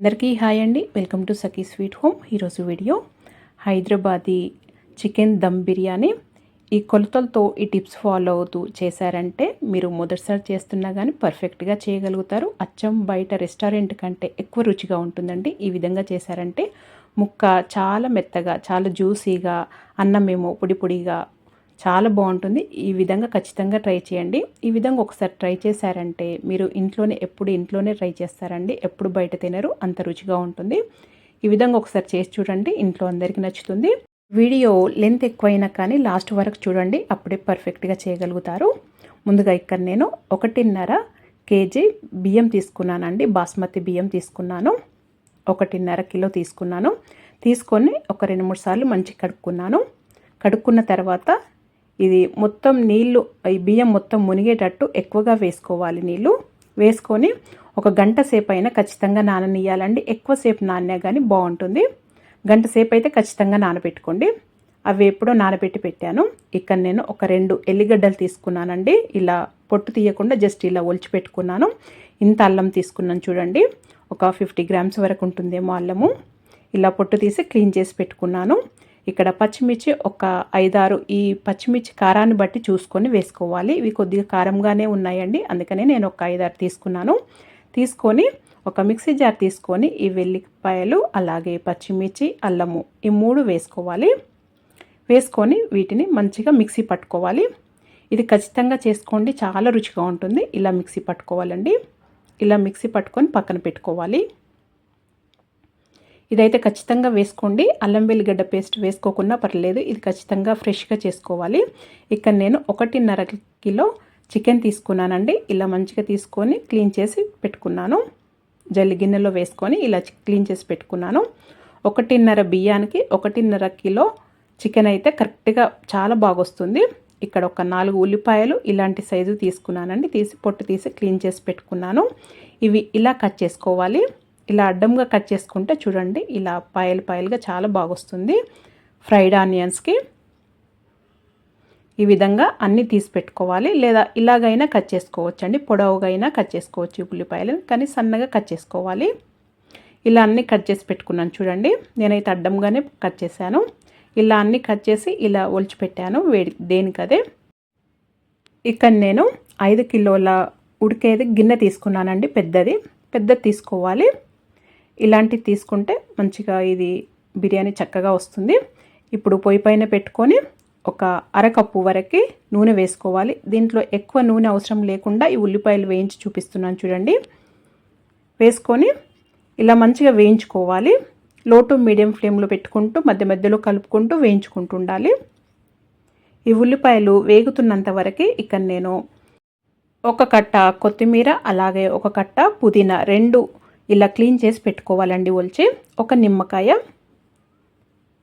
అందరికీ హాయ్ అండి. Welcome to Sakhi sweet home. ఈరోజు వీడియో హైదరాబాదీ చికెన్ దమ్ బిర్యానీ. ఈ కొలతలతో ఈ టిప్స్ ఫాలో అవుతూ చేశారంటే మీరు మొదటిసారి చేస్తున్నా కానీ పర్ఫెక్ట్గా చేయగలుగుతారు. అచ్చం బయట రెస్టారెంట్ కంటే ఎక్కువ రుచిగా ఉంటుందండి. ఈ విధంగా చేశారంటే ముక్క చాలా మెత్తగా చాలా జ్యూసీగా అన్నమేమో పొడి పొడిగా చాలా బాగుంటుంది. ఈ విధంగా ఖచ్చితంగా ట్రై చేయండి. ఈ విధంగా ఒకసారి ట్రై చేశారంటే మీరు ఇంట్లోనే ఎప్పుడు ఇంట్లోనే ట్రై చేస్తారండి. ఎప్పుడు బయట తినరు. అంత రుచిగా ఉంటుంది. ఈ విధంగా ఒకసారి చేసి చూడండి. ఇంట్లో అందరికీ నచ్చుతుంది. వీడియో లెంత్ ఎక్కువైనా కానీ లాస్ట్ వరకు చూడండి. అప్పుడే పర్ఫెక్ట్గా చేయగలుగుతారు. ముందుగా ఇక్కడ నేను ఒకటిన్నర కేజీ బియ్యం తీసుకున్నానండి. బాస్మతి బియ్యం తీసుకున్నాను. ఒకటిన్నర కిలో తీసుకున్నాను. తీసుకొని ఒక రెండు మూడు సార్లు మంచి కడుక్కున్నాను. కడుక్కున్న తర్వాత ఇది మొత్తం నీళ్ళు ఈ బియ్యం మొత్తం మునిగేటట్టు ఎక్కువగా వేసుకోవాలి నీళ్ళు వేసుకొని ఒక గంట సేపు అయినా ఖచ్చితంగా నాననియాలండి. ఎక్కువసేపు నానినా కానీ బాగుంటుంది. గంట సేపు అయితే ఖచ్చితంగా నానబెట్టుకోండి. అవి ఎప్పుడో నానబెట్టి పెట్టాను. ఇక్కడ నేను ఒక రెండు ఎల్లిగడ్డలు తీసుకున్నానండి. ఇలా పొట్టు తీయకుండా జస్ట్ ఇలా ఒలిచి పెట్టుకున్నాను. ఇంత అల్లం తీసుకున్నాను చూడండి. ఒక ఫిఫ్టీ గ్రామ్స్ వరకు ఉంటుందేమో అల్లము. ఇలా పొట్టు తీసి క్లీన్ చేసి పెట్టుకున్నాను. ఇక్కడ పచ్చిమిర్చి ఒక ఐదారు ఈ పచ్చిమిర్చి కారాన్ని బట్టి చూసుకొని వేసుకోవాలి. ఇవి కొద్దిగా కారంగానే ఉన్నాయండి. అందుకనే నేను ఒక ఐదారు తీసుకున్నాను. తీసుకొని ఒక మిక్సీ జార్ తీసుకొని ఈ వెల్లిపాయలు అలాగే పచ్చిమిర్చి అల్లము ఈ మూడు వేసుకోవాలి. వేసుకొని వీటిని మంచిగా మిక్సీ పట్టుకోవాలి. ఇది ఖచ్చితంగా చేసుకోండి. చాలా రుచిగా ఉంటుంది. ఇలా మిక్సీ పట్టుకోవాలండి. ఇలా మిక్సీ పట్టుకొని పక్కన పెట్టుకోవాలి. ఇదైతే ఖచ్చితంగా వేసుకోండి. అల్లం వెల్లిగడ్డ పేస్ట్ వేసుకోకుండా పర్లేదు ఇది ఖచ్చితంగా ఫ్రెష్గా చేసుకోవాలి. ఇక్కడ నేను ఒకటిన్నర కిలో చికెన్ తీసుకున్నానండి. ఇలా మంచిగా తీసుకొని క్లీన్ చేసి పెట్టుకున్నాను. జల్లి గిన్నెలో వేసుకొని ఇలా క్లీన్ చేసి పెట్టుకున్నాను. ఒకటిన్నర బియ్యానికి ఒకటిన్నర కిలో చికెన్ అయితే కరెక్ట్గా చాలా బాగొస్తుంది. ఇక్కడ ఒక నాలుగు ఉల్లిపాయలు ఇలాంటి సైజు తీసుకున్నానండి. తీసి పొట్టు తీసి క్లీన్ చేసి పెట్టుకున్నాను. ఇవి ఇలా కట్ చేసుకోవాలి. ఇలా అడ్డంగా కట్ చేసుకుంటే చూడండి ఇలా పాయలు పాయలుగా చాలా బాగొస్తుంది. ఫ్రైడ్ ఆనియన్స్కి ఈ విధంగా అన్నీ తీసి పెట్టుకోవాలి. లేదా ఇలాగైనా కట్ చేసుకోవచ్చు అండి పొడవుగా కట్ చేసుకోవచ్చు ఉల్లిపాయలు కానీ సన్నగా కట్ చేసుకోవాలి. ఇలా అన్నీ కట్ చేసి పెట్టుకున్నాను చూడండి. నేనైతే అడ్డంగానే కట్ చేశాను. ఇలా అన్నీ కట్ చేసి ఇలా ఒలిచిపెట్టాను వేడి దేనికదే. ఇక్కడ నేను ఐదు కిలోల ఉడికేది గిన్నె తీసుకున్నానండి పెద్దది. పెద్దది తీసుకోవాలి. ఇలాంటివి తీసుకుంటే మంచిగా ఇది బిర్యానీ చక్కగా వస్తుంది. ఇప్పుడు పొయ్యి పైన పెట్టుకొని ఒక అరకప్పు వరకు నూనె వేసుకోవాలి. దీంట్లో ఎక్కువ నూనె అవసరం లేకుండా ఈ ఉల్లిపాయలు వేయించి చూపిస్తున్నాను చూడండి. వేసుకొని ఇలా మంచిగా వేయించుకోవాలి. లో టు మీడియం ఫ్లేమ్లో పెట్టుకుంటూ మధ్య మధ్యలో కలుపుకుంటూ వేయించుకుంటూ ఉండాలి. ఈ ఉల్లిపాయలు వేగుతున్నంత వరకు ఇక్కడ నేను ఒక కట్ట కొత్తిమీర అలాగే ఒక కట్ట పుదీనా రెండు ఇలా క్లీన్ చేసి పెట్టుకోవాలండి ఒలిచి. ఒక నిమ్మకాయ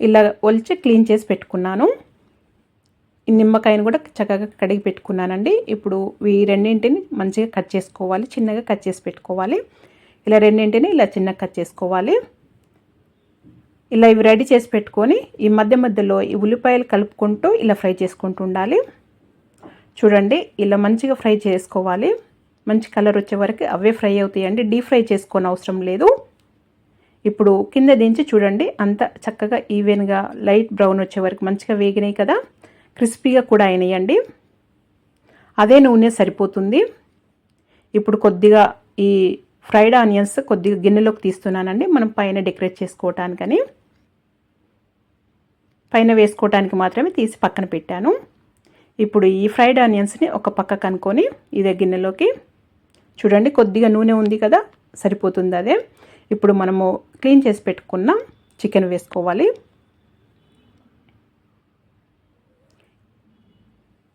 ఇలా ఒలిచి క్లీన్ చేసి పెట్టుకున్నాను. ఈ నిమ్మకాయను కూడా చక్కగా కడిగి పెట్టుకున్నానండి. ఇప్పుడు ఈ రెండింటిని మంచిగా కట్ చేసుకోవాలి చిన్నగా కట్ చేసి పెట్టుకోవాలి. ఇలా రెండింటిని ఇలా చిన్నగా కట్ చేసుకోవాలి. ఇలా ఇవి రెడీ చేసి పెట్టుకొని ఈ మధ్య మధ్యలో ఈ ఉల్లిపాయలు కలుపుకుంటూ ఇలా ఫ్రై చేసుకుంటూ ఉండాలి. చూడండి ఇలా మంచిగా ఫ్రై చేసుకోవాలి. మంచి కలర్ వచ్చే వరకు అవే ఫ్రై అవుతాయండి. డీప్ ఫ్రై చేసుకోని అవసరం లేదు. ఇప్పుడు కింద దించి చూడండి. అంత చక్కగా ఈవెన్గా లైట్ బ్రౌన్ వచ్చే వరకు మంచిగా వేగినాయి కదా. క్రిస్పీగా కూడా అయినాయండి. అదే నూనె సరిపోతుంది. ఇప్పుడు కొద్దిగా ఈ ఫ్రైడ్ ఆనియన్స్ కొద్దిగా గిన్నెలోకి తీస్తున్నానండి. మనం పైన డెకరేట్ చేసుకోవటానికని. పైన వేసుకోవటానికి మాత్రమే తీసి పక్కన పెట్టాను. ఇప్పుడు ఈ ఫ్రైడ్ ఆనియన్స్ని ఒక పక్క కనుక్కొని ఇదే గిన్నెలోకి చూడండి కొద్దిగా నూనె ఉంది కదా సరిపోతుంది అదే. ఇప్పుడు మనము క్లీన్ చేసి పెట్టుకున్న చికెన్ వేసుకోవాలి.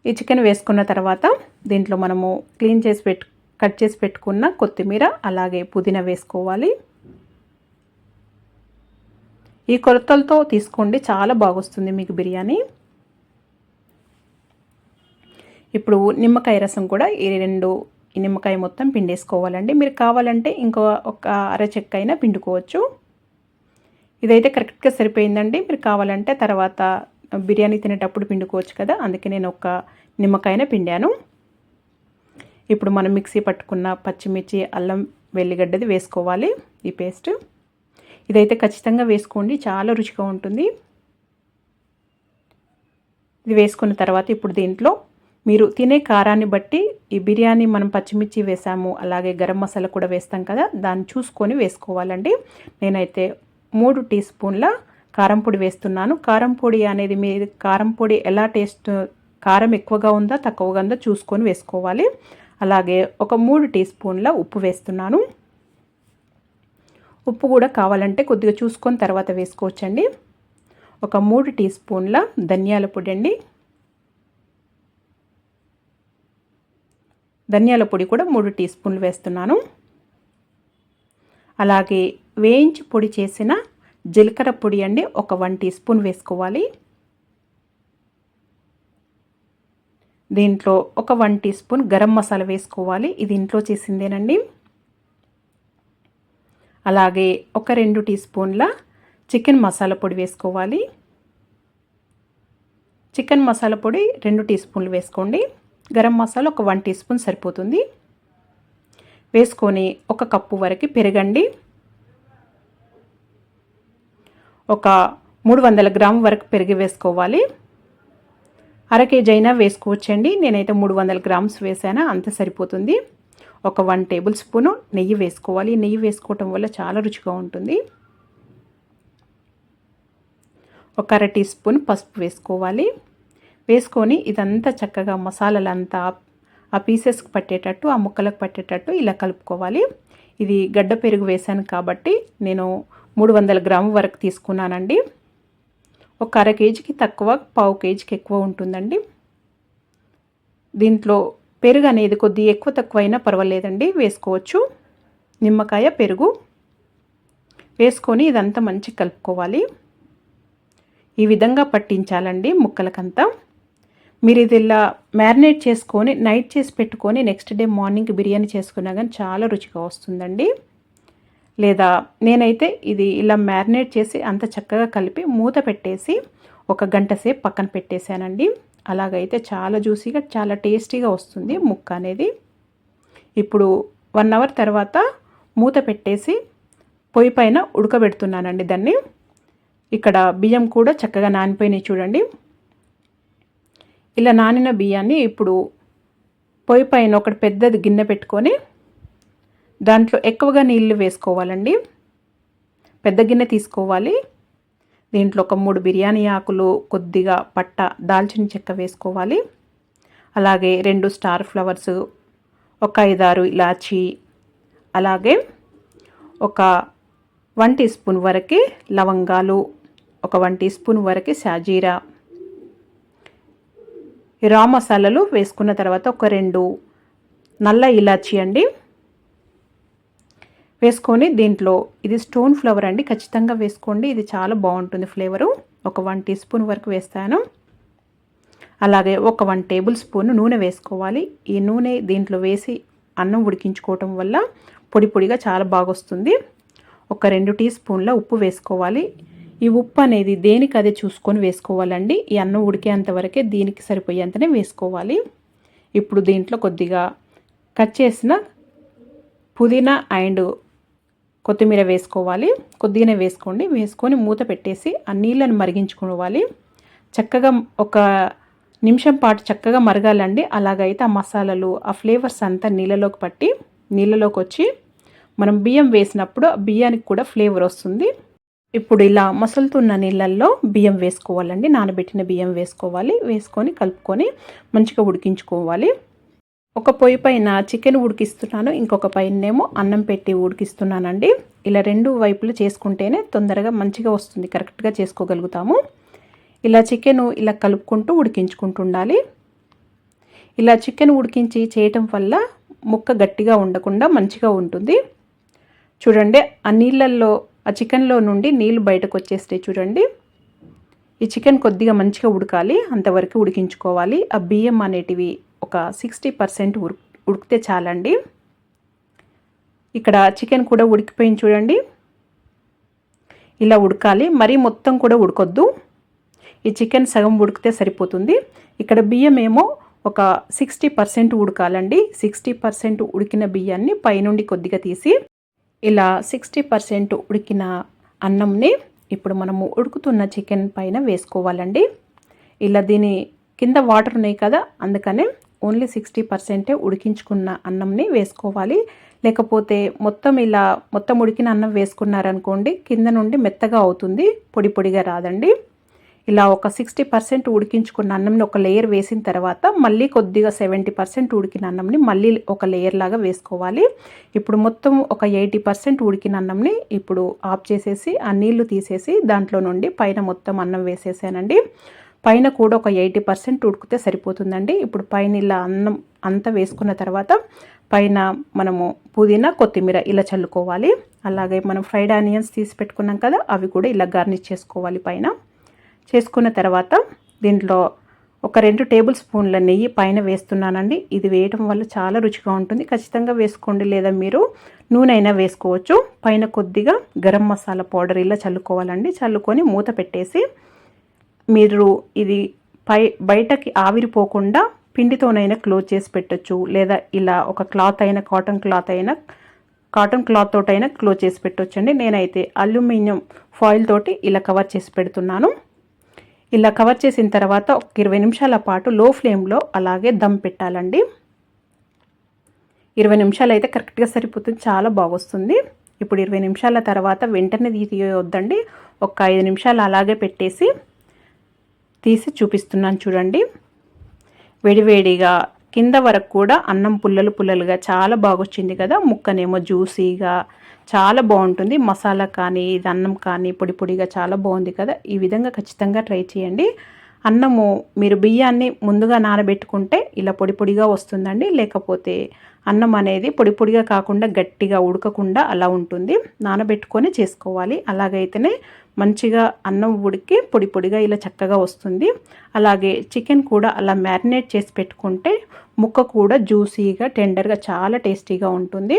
ఈ చికెన్ వేసుకున్న తర్వాత దీంట్లో మనము క్లీన్ చేసి పెట్టు కట్ చేసి పెట్టుకున్న కొత్తిమీర అలాగే పుదీనా వేసుకోవాలి. ఈ కొలతలతో తీసుకోండి చాలా బాగొస్తుంది మీకు బిర్యానీ. ఇప్పుడు నిమ్మకాయ రసం కూడా ఈ రెండు నిమ్మకాయ మొత్తం పిండేసుకోవాలండి. మీరు కావాలంటే ఇంకో ఒక అర చెక్క అయినా పిండుకోవచ్చు. ఇదైతే కరెక్ట్గా సరిపోయిందండి. మీరు కావాలంటే తర్వాత బిర్యానీ తినేటప్పుడు పిండుకోవచ్చు కదా అందుకే నేను ఒక నిమ్మకాయన పిండాను. ఇప్పుడు మనం మిక్సీ పట్టుకున్న పచ్చిమిర్చి అల్లం వెల్లిగడ్డది వేసుకోవాలి ఈ పేస్ట్. ఇదైతే ఖచ్చితంగా వేసుకోండి చాలా రుచిగా ఉంటుంది. ఇది వేసుకున్న తర్వాత ఇప్పుడు దీంట్లో మీరు తినే కారాన్ని బట్టి ఈ బిర్యానీ మనం పచ్చిమిర్చి వేసాము అలాగే గరం మసాలా కూడా వేస్తాం కదా దాన్ని చూసుకొని వేసుకోవాలండి. నేనైతే మూడు టీ స్పూన్ల కారం పొడి వేస్తున్నాను. కారం పొడి అనేది మీ కారం పొడి ఎలా టేస్ట్ కారం ఎక్కువగా ఉందా తక్కువగా ఉందా చూసుకొని వేసుకోవాలి. అలాగే ఒక మూడు టీ స్పూన్ల ఉప్పు వేస్తున్నాను. ఉప్పు కూడా కావాలంటే కొద్దిగా చూసుకొని తర్వాత వేసుకోవచ్చండి. ఒక మూడు టీ స్పూన్ల ధనియాల పొడి అండి. ధనియాల పొడి కూడా మూడు టీ స్పూన్లు వేస్తున్నాను. అలాగే వేయించి పొడి చేసిన జీలకర్ర పొడి అండి ఒక వన్ టీ స్పూన్ వేసుకోవాలి. దీంట్లో ఒక one tea spoon garam masala వేసుకోవాలి. ఇది ఇంట్లో చేసిందేనండి. అలాగే ఒక రెండు టీ స్పూన్ల చికెన్ మసాలా పొడి వేసుకోవాలి. చికెన్ మసాలా పొడి రెండు టీ స్పూన్లు వేసుకోండి. గరం మసాలా ఒక వన్ టీ స్పూన్ సరిపోతుంది. వేసుకొని ఒక కప్పు వరకు పెరగండి. ఒక మూడు వందల గ్రామ్ వరకు పెరిగి వేసుకోవాలి. అర కేజీ అయినా వేసుకోవచ్చండి. నేనైతే మూడు వందల గ్రామ్స్ వేసానా అంత సరిపోతుంది. ఒక వన్ టేబుల్ స్పూను నెయ్యి వేసుకోవాలి. నెయ్యి వేసుకోవటం వల్ల చాలా రుచిగా ఉంటుంది. ఒక అర టీ స్పూన్ పసుపు వేసుకోవాలి. వేసుకొని ఇదంతా చక్కగా మసాలాలంతా ఆ పీసెస్కి పట్టేటట్టు ఆ ముక్కలకు పట్టేటట్టు ఇలా కలుపుకోవాలి. ఇది గడ్డ పెరుగు వేశాను కాబట్టి నేను మూడు వందల గ్రాముల వరకు తీసుకున్నానండి. ఒక అర కేజీకి తక్కువ పావు కేజీకి ఎక్కువ ఉంటుందండి. దీంట్లో పెరుగు అనేది కొద్ది ఎక్కువ తక్కువ అయినా పర్వాలేదండి వేసుకోవచ్చు. నిమ్మకాయ పెరుగు వేసుకొని ఇదంతా మంచి కలుపుకోవాలి. ఈ విధంగా పట్టించాలండి ముక్కలకంతా. మీరు ఇది ఇలా మ్యారినేట్ చేసుకొని నైట్ చేసి పెట్టుకొని నెక్స్ట్ డే మార్నింగ్ బిర్యానీ చేసుకున్నా కానీ చాలా రుచిగా వస్తుందండి. లేదా నేనైతే ఇది ఇలా మ్యారినేట్ చేసి అంత చక్కగా కలిపి మూత పెట్టేసి ఒక గంట సేపు పక్కన పెట్టేశానండి. అలాగైతే చాలా జ్యూసీగా చాలా టేస్టీగా వస్తుంది ముక్క అనేది. ఇప్పుడు వన్ అవర్ తర్వాత మూత పెట్టేసి పొయ్యి పైన ఉడకబెడుతున్నానండి దాన్ని. ఇక్కడ బియ్యం కూడా చక్కగా నానిపోయినాయి చూడండి. ఇలా నానిన బియ్యాన్ని ఇప్పుడు పొయ్యి పైన ఒకటి పెద్దది గిన్నె పెట్టుకొని దాంట్లో ఎక్కువగా నీళ్ళు వేసుకోవాలండి. పెద్ద గిన్నె తీసుకోవాలి. దీంట్లో ఒక మూడు బిర్యానీ ఆకులు కొద్దిగా పట్ట దాల్చిన చెక్క వేసుకోవాలి. అలాగే రెండు స్టార్ ఫ్లవర్స్ ఒక ఐదారు ఇలాచి అలాగే ఒక వన్ టీ స్పూన్ వరకు లవంగాలు ఒక వన్ టీ స్పూన్ వరకు ఈ రా మసాలాలు వేసుకున్న తర్వాత ఒక రెండు నల్ల ఇలాచి అండి వేసుకొని దీంట్లో ఇది స్టోన్ ఫ్లవర్ అండి. ఖచ్చితంగా వేసుకోండి. ఇది చాలా బాగుంటుంది ఫ్లేవరు. ఒక వన్ టీ స్పూన్ వరకు వేస్తాను. అలాగే ఒక వన్ టేబుల్ స్పూన్ నూనె వేసుకోవాలి. ఈ నూనె దీంట్లో వేసి అన్నం ఉడికించుకోవటం వల్ల పొడి పొడిగా చాలా బాగా వస్తుంది ఒక రెండు టీ స్పూన్ల ఉప్పు వేసుకోవాలి. ఈ ఉప్పు అనేది దేనికి అదే చూసుకొని వేసుకోవాలండి? ఈ అన్నం ఉడికేంత వరకే దీనికి సరిపోయేంతనే వేసుకోవాలి. ఇప్పుడు దీంట్లో కొద్దిగా కట్ చేసిన పుదీనా అండ్ కొత్తిమీర వేసుకోవాలి. కొద్దిగానే వేసుకోండి. వేసుకొని మూత పెట్టేసి ఆ నీళ్ళను మరిగించుకోవాలి. చక్కగా ఒక నిమిషం పాటు చక్కగా మరగాలండి. అలాగైతే ఆ మసాలాలు ఆ ఫ్లేవర్స్ అంతా నీళ్ళలోకి పట్టి నీళ్ళలోకి వచ్చి మనం బియ్యం వేసినప్పుడు ఆ బియ్యానికి కూడా ఫ్లేవర్ వస్తుంది. ఇప్పుడు ఇలా మసులుతున్న నీళ్ళల్లో బియ్యం వేసుకోవాలండి. నానబెట్టిన బియ్యం వేసుకోవాలి. వేసుకొని కలుపుకొని మంచిగా ఉడికించుకోవాలి. ఒక పొయ్యి పైన చికెన్ ఉడికిస్తున్నాను. ఇంకొక పైనేమో అన్నం పెట్టి ఉడికిస్తున్నానండి. ఇలా రెండు వైపులు చేసుకుంటేనే తొందరగా మంచిగా వస్తుంది. కరెక్ట్గా చేసుకోగలుగుతాము. ఇలా చికెన్ ఇలా కలుపుకుంటూ ఉడికించుకుంటూ ఉండాలి ఇలా చికెన్ ఉడికించి చేయటం వల్ల ముక్క గట్టిగా ఉండకుండా మంచిగా ఉంటుంది. చూడండి ఆ నీళ్ళల్లో ఆ చికెన్లో నుండి నీళ్ళు బయటకు వచ్చేస్తాయి చూడండి. ఈ చికెన్ కొద్దిగా మంచిగా ఉడకాలి అంతవరకు ఉడికించుకోవాలి. ఆ బియ్యం అనేటివి ఒక సిక్స్టీ పర్సెంట్ ఉడికితే చాలండి. ఇక్కడ చికెన్ కూడా ఉడికిపోయింది చూడండి. ఇలా ఉడకాలి మరీ మొత్తం కూడా ఉడకొద్దు. ఈ చికెన్ సగం ఉడికితే సరిపోతుంది. ఇక్కడ బియ్యం ఏమో ఒక సిక్స్టీ పర్సెంట్ ఉడకాలండి. సిక్స్టీ పర్సెంట్ ఉడికిన బియ్యాన్ని పైనుండి కొద్దిగా తీసి ఇలా సిక్స్టీ పర్సెంట్ ఉడికిన అన్నంని ఇప్పుడు మనము ఉడుకుతున్న చికెన్ పైన వేసుకోవాలండి. ఇలా దీని కింద వాటర్ ఉన్నాయి కదా అందుకనే ఓన్లీ సిక్స్టీ పర్సెంటే ఉడికించుకున్న అన్నంని వేసుకోవాలి. లేకపోతే మొత్తం ఇలా మొత్తం ఉడికిన అన్నం వేసుకున్నారనుకోండి కింద నుండి మెత్తగా అవుతుంది పొడి పొడిగా రాదండి. ఇలా ఒక సిక్స్టీ పర్సెంట్ ఉడికించుకున్న అన్నంని ఒక లేయర్ వేసిన తర్వాత మళ్ళీ కొద్దిగా సెవెంటీ పర్సెంట్ ఉడికిన అన్నంని మళ్ళీ ఒక లేయర్ లాగా వేసుకోవాలి. ఇప్పుడు మొత్తం ఒక ఎయిటీ పర్సెంట్ ఉడికిన అన్నంని ఇప్పుడు ఆఫ్ చేసేసి ఆ నీళ్ళు తీసేసి దాంట్లో నుండి పైన మొత్తం అన్నం వేసేసానండి. పైన కూడా ఒక ఎయిటీ పర్సెంట్ ఉడికితే సరిపోతుందండి. ఇప్పుడు పైన ఇలా అన్నం అంతా వేసుకున్న తర్వాత పైన మనము పుదీనా కొత్తిమీర ఇలా చల్లుకోవాలి. అలాగే మనం ఫ్రైడ్ ఆనియన్స్ తీసి పెట్టుకున్నాం కదా అవి కూడా ఇలా గార్నిష్ చేసుకోవాలి పైన. చేసుకున్న తర్వాత దీంట్లో ఒక రెండు టేబుల్ స్పూన్ల నెయ్యి పైన వేస్తున్నానండి. ఇది వేయటం వల్ల చాలా రుచిగా ఉంటుంది. ఖచ్చితంగా వేసుకోండి లేదా మీరు నూనె అయినా వేసుకోవచ్చు. పైన కొద్దిగా గరం మసాలా పౌడర్ ఇలా చల్లుకోవాలండి. చల్లుకొని మూత పెట్టేసి మీరు ఇది పై బయటకి ఆవిరిపోకుండా పిండితోనైనా క్లోజ్ చేసి పెట్టచ్చు. లేదా ఇలా ఒక క్లాత్ అయినా కాటన్ క్లాత్ అయినా కాటన్ క్లాత్ తోటైనా క్లోజ్ చేసి పెట్టొచ్చండి. నేనైతే అల్యూమినియం ఫాయిల్ తోటి ఇలా కవర్ చేసి పెడుతున్నాను. ఇలా కవర్ చేసిన తర్వాత ఒక ఇరవై నిమిషాల పాటు లో ఫ్లేమ్లో అలాగే దమ్ పెట్టాలండి. ఇరవై నిమిషాలు అయితే కరెక్ట్గా సరిపోతుంది చాలా బాగొస్తుంది. ఇప్పుడు ఇరవై నిమిషాల తర్వాత వెంటనే తీయొద్దండి. ఒక ఐదు నిమిషాలు అలాగే పెట్టేసి తీసి చూపిస్తున్నాను చూడండి. వేడివేడిగా కింద వరకు కూడా అన్నం పుల్లలు పుల్లలుగా చాలా బాగొచ్చింది కదా. ముక్కనేమో జ్యూసీగా చాలా బాగుంటుంది. మసాలా కానీ ఇది అన్నం కానీ పొడి పొడిగా చాలా బాగుంది కదా. ఈ విధంగా ఖచ్చితంగా ట్రై చేయండి. అన్నము మీరు బియ్యాన్ని ముందుగా నానబెట్టుకుంటే ఇలా పొడి పొడిగా వస్తుందండి. లేకపోతే అన్నం అనేది పొడి పొడిగా కాకుండా గట్టిగా ఉడకకుండా అలా ఉంటుంది. నానబెట్టుకొని చేసుకోవాలి. అలాగైతేనే మంచిగా అన్నం ఉడికి పొడి పొడిగా ఇలా చక్కగా వస్తుంది. అలాగే చికెన్ కూడా అలా మ్యారినేట్ చేసి పెట్టుకుంటే ముక్క కూడా జ్యూసీగా టెండర్గా చాలా టేస్టీగా ఉంటుంది.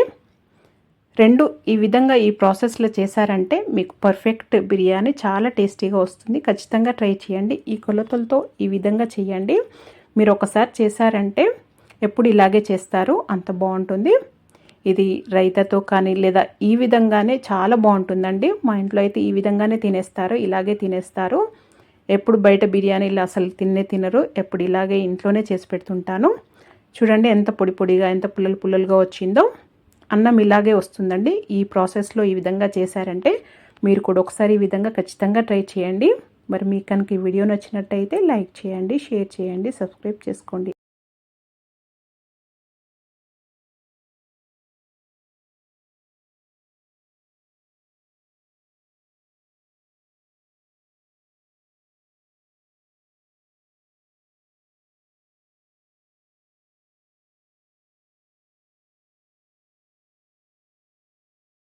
రెండు ఈ విధంగా ఈ ప్రాసెస్లో చేశారంటే మీకు పర్ఫెక్ట్ బిర్యానీ చాలా టేస్టీగా వస్తుంది. ఖచ్చితంగా ట్రై చేయండి. ఈ కొలతలతో ఈ విధంగా చేయండి. మీరు ఒకసారి చేశారంటే ఎప్పుడు ఇలాగే చేస్తారు. అంత బాగుంటుంది. ఇది రైతాతో కానీ లేదా ఈ విధంగానే చాలా బాగుంటుందండి. మా ఇంట్లో అయితే ఈ విధంగానే తినేస్తారు ఇలాగే తినేస్తారు. ఎప్పుడు బయట బిర్యానీలు అసలు తినే తినరు ఎప్పుడు ఇలాగే ఇంట్లోనే చేసి పెడుతుంటాను. చూడండి ఎంత పొడి పొడిగా ఎంత పుల్లలు పుల్లలుగా వచ్చిందో. అన్నం ఇలాగే వస్తుందండి. ఈ ప్రాసెస్లో ఈ విధంగా చేశారంటే మీరు కూడా ఒకసారి ఈ విధంగా ఖచ్చితంగా ట్రై చేయండి. మరి మీకు కనుక ఈ వీడియో నచ్చినట్టయితే లైక్ చేయండి షేర్ చేయండి సబ్స్క్రైబ్ చేసుకోండి.